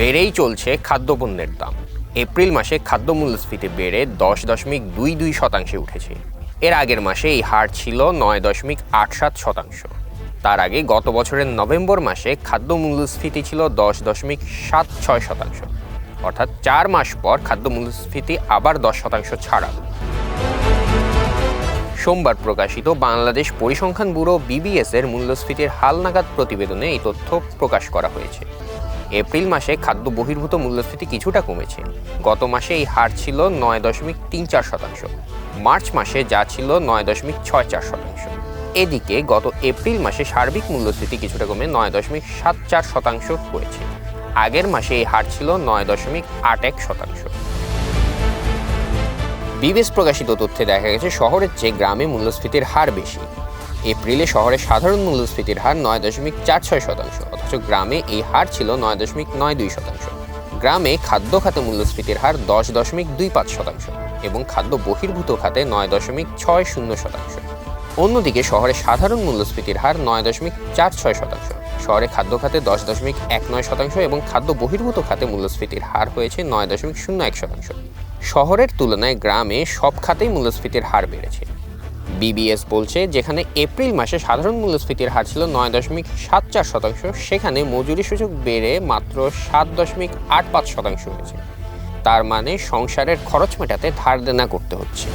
বেড়েই চলছে খাদ্যপণ্যের দাম। এপ্রিল মাসে খাদ্য মূল্যস্ফীতি বেড়ে দশ দশমিক দুই দুই শতাংশে উঠেছে। এর আগের মাসে এই হার ছিল নয় দশমিক আট সাত শতাংশ। তার আগে গত বছরের নভেম্বর মাসে খাদ্য মূল্যস্ফীতি ছিল দশ দশমিক সাত ছয় শতাংশ। অর্থাৎ চার মাস পর খাদ্য মূল্যস্ফীতি আবার দশ শতাংশ ছাড়ালো। সোমবার প্রকাশিত বাংলাদেশ পরিসংখ্যান ব্যুরো বিবিএস এর মূল্যস্ফীতির হালনাগাদ প্রতিবেদনে এই তথ্য প্রকাশ করা হয়েছে। এপ্রিল মাসে খাদ্য বহির্ভূত মূল্যস্ফীতি কিছুটা কমেছে। গত মাসে এই হার ছিল নয় দশমিক তিন চার শতাংশ। মার্চ মাসে যা ছিল নয় দশমিক ছয় চার শতাংশ। এদিকে গত এপ্রিল মাসে সার্বিক মূল্যস্ফীতি কিছুটা কমে নয় দশমিক সাত চার শতাংশ হয়েছে। আগের মাসে এই হার ছিল নয় দশমিক আট এক শতাংশ। বিবেশ প্রকাশিত তথ্যে দেখা গেছে, শহরের চেয়ে গ্রামে মূল্যস্ফীতির হার বেশি। এপ্রিলে শহরে সাধারণ মূল্যস্ফীতির হার নয় দশমিক চার ছয় শতাংশ, অথচ গ্রামে এই হার ছিল নয় দশমিক নয় দুই শতাংশ। গ্রামে খাদ্য খাতে মূল্যস্ফীতির হার দশ দশমিক দুই পাঁচ শতাংশ এবং খাদ্য বহির্ভূত খাতে নয় দশমিক ছয় শূন্য শতাংশ। অন্যদিকে শহরে সাধারণ মূল্যস্ফীতির হার নয় দশমিক চার ছয় শতাংশ। শহরে খাদ্য খাতে দশ দশমিক এক নয় শতাংশ এবং খাদ্য বহির্ভূত খাতে মূল্যস্ফীতির হার হয়েছে নয় দশমিক শূন্য এক শতাংশ। শহরের তুলনায় গ্রামে সব খাতেই মূল্যস্ফীতির হার বেড়েছে। বিবিএস বলছে, যেখানে এপ্রিল মাসে সাধারণ মূল্যস্ফীতির হার ছিল নয় দশমিক সাত চার শতাংশ, সেখানে মজুরি সূচক বেড়ে মাত্র সাত দশমিক আট পাঁচ শতাংশ হয়েছে। তার মানে সংসারের খরচ মেটাতে ধার দেনা করতে হচ্ছে।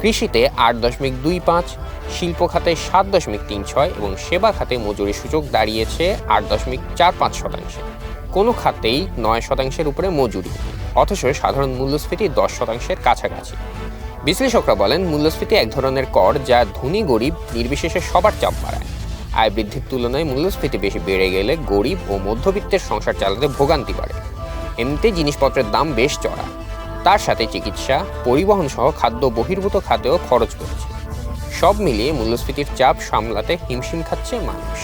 কৃষিতে আট দশমিক দুই পাঁচ, শিল্প খাতে সাত দশমিক তিন ছয় এবং সেবা খাতে মজুরি সূচক দাঁড়িয়েছে আট দশমিক চার পাঁচ শতাংশে। কোনো খাতেই নয় শতাংশের উপরে মজুরি অথচ সাধারণ মূল্যস্ফীতি দশ শতাংশের কাছাকাছি। বিশ্লেষকরা বলেন, মূল্যস্ফীতি এক ধরনের কর যা ধনী গরিব নির্বিশেষে সবার চাপ বাড়ায়। আয় বৃদ্ধির তুলনায় মূল্যস্ফীতি বেশি বেড়ে গেলে গরিব ও মধ্যবিত্তের সংসার চালাতে ভোগান্তি বাড়ে। এমনিতে জিনিসপত্রের দাম বেশ চড়া। তার সাথে চিকিৎসা পরিবহন সহ খাদ্য বহির্ভূত খাতেও খরচ বেড়েছে সব মিলিয়ে মূল্যস্ফীতির চাপ সামলাতে হিমশিম খাচ্ছে মানুষ।